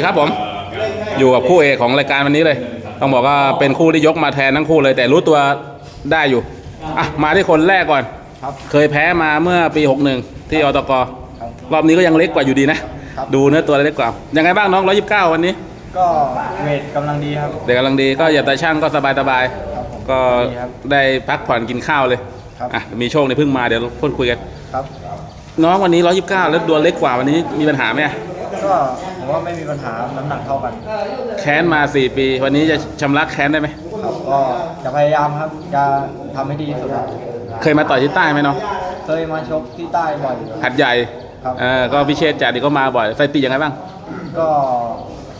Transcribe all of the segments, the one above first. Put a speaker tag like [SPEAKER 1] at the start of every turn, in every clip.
[SPEAKER 1] ครับผมอยู่กับคู่เอกของรายการวันนี้เลย ต้องบอกว่าเป็นคู่ที่ยกมาแทนทั้งคู่เลยแต่รู้ตัวได้อยู่อะมาที่คนแรกก่อน
[SPEAKER 2] ครับ
[SPEAKER 1] เคยแพ้มาเมื่อปี61ที่อตก
[SPEAKER 2] ครับ
[SPEAKER 1] รอบนี้ก็ยังเล็กกว่าอยู่ดีนะ
[SPEAKER 2] ครับ
[SPEAKER 1] ดูเนื้อตัวเล็กกว่ายังไงบ้างน้อง129 วันนี้
[SPEAKER 2] ก็เวทกำลังดีครับ
[SPEAKER 1] เด็กกำลังดีก็อย่าแต่ช่างก็สบายสบาย
[SPEAKER 2] ครับผม
[SPEAKER 1] ๆก็
[SPEAKER 2] ดีครับ
[SPEAKER 1] ได้พักผ่อนกินข้าวเลย
[SPEAKER 2] ครับ
[SPEAKER 1] อะมีโชคในเพิ่งมาเดี๋ยวพูดคุยกัน
[SPEAKER 2] ครับ
[SPEAKER 1] น้องวันนี้129 แล้วตัวเล็กกว่าวันนี้มีปัญหาไหม
[SPEAKER 2] ก็ ผมว่าไม่มีปัญหาน้ำหนักเท่ากัน
[SPEAKER 1] แค้นมา 4 ปี วันนี้จะชำระแค้นได้ไหม
[SPEAKER 2] ครับก็จะพยายามครับจะทำให้ดีที่สุดครับ
[SPEAKER 1] เคยมาต่อยที่ใต้ไหมน้อง
[SPEAKER 2] เคยมาชกที่ใต้บ่อย
[SPEAKER 1] หัดใหญ่
[SPEAKER 2] ครับ
[SPEAKER 1] เออก็พิเชษจ่าดีก็มาบ่อยสถิติยังไงบ้าง
[SPEAKER 2] ก็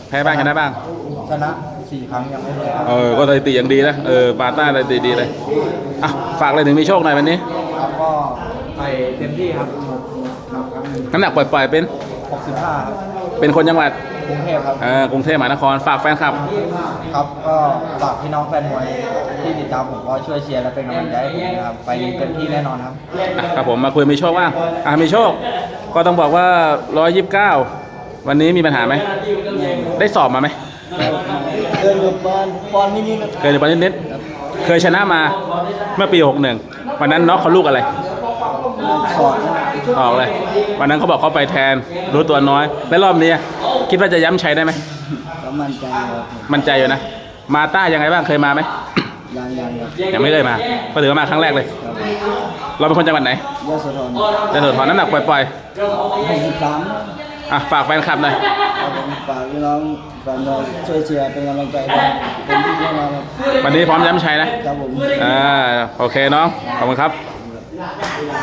[SPEAKER 1] แพ้บ้างชนะบ้าง
[SPEAKER 2] ชนะสี่ครั้งยังไม่แพ้ครับ
[SPEAKER 1] เออ ก็สถิติยังดีนะ เออปาต้าสถิติดีเลยอะฝากอะไรถึงมีโชคหน่อยวันนี้
[SPEAKER 2] ครับก็ไปเต็มที่ครับครับ
[SPEAKER 1] น้ำหนักปล่อยๆเป็น
[SPEAKER 2] 65ครับ
[SPEAKER 1] เป็นคนจังหวัด
[SPEAKER 2] กรุงเทพครับ
[SPEAKER 1] เออกรุงเทพมหานครฝากแฟนคลับ
[SPEAKER 2] ครับก็ฝากพี่น้องแฟนมวยที่ติดตามผมก็ช่วยเชียร์และเป็นกำลังใจให้ผมนะครับไปเต็มที่แน่นอนครับ
[SPEAKER 1] อะครับผมมาคุยมีโชคบ้างอะมีโชค ก็ต้องบอกว่า 129 วันนี้มีปัญหาไหม ได้สอบมาไหม
[SPEAKER 2] เกินกับปอนปอนนิดๆ
[SPEAKER 1] เคยในปอนนิดๆเคยชนะมาเมื่อปี 61 วันนั้นน็อกเขาลูกอะไร
[SPEAKER 2] สอด
[SPEAKER 1] ออกเลย วันนั้นเขาบอกเขาไปแทน รู้ตัวน้อย และรอบนี้ คิดว่าจะย้ำชัยได้ไหม
[SPEAKER 2] ก็มั่นใจครับ
[SPEAKER 1] มั่นใจอยู่นะ มาต้ายังไงบ้างเคยมาไหม
[SPEAKER 2] ยังยังครับ
[SPEAKER 1] ยังไม่เคยมา ก็ถือว่ามาครั้งแรกเลยเราเป็นคนจังหวัดไหน
[SPEAKER 2] ยโสธร
[SPEAKER 1] จะเถิดถอนน้ำหนักปล่อย
[SPEAKER 2] หกสิบสาม
[SPEAKER 1] ๆอะฝากแฟนคลับหน่อย
[SPEAKER 2] ครับผมฝากพี่น้องแฟนบอลช่วยเชียร์เป็นกำลังใจให้เต็มที่แน่นอนครับ
[SPEAKER 1] วันนี้พร้อมย้ำชัยนะ
[SPEAKER 2] ครับผม
[SPEAKER 1] อ่าโอเคน้องขอบคุณครับ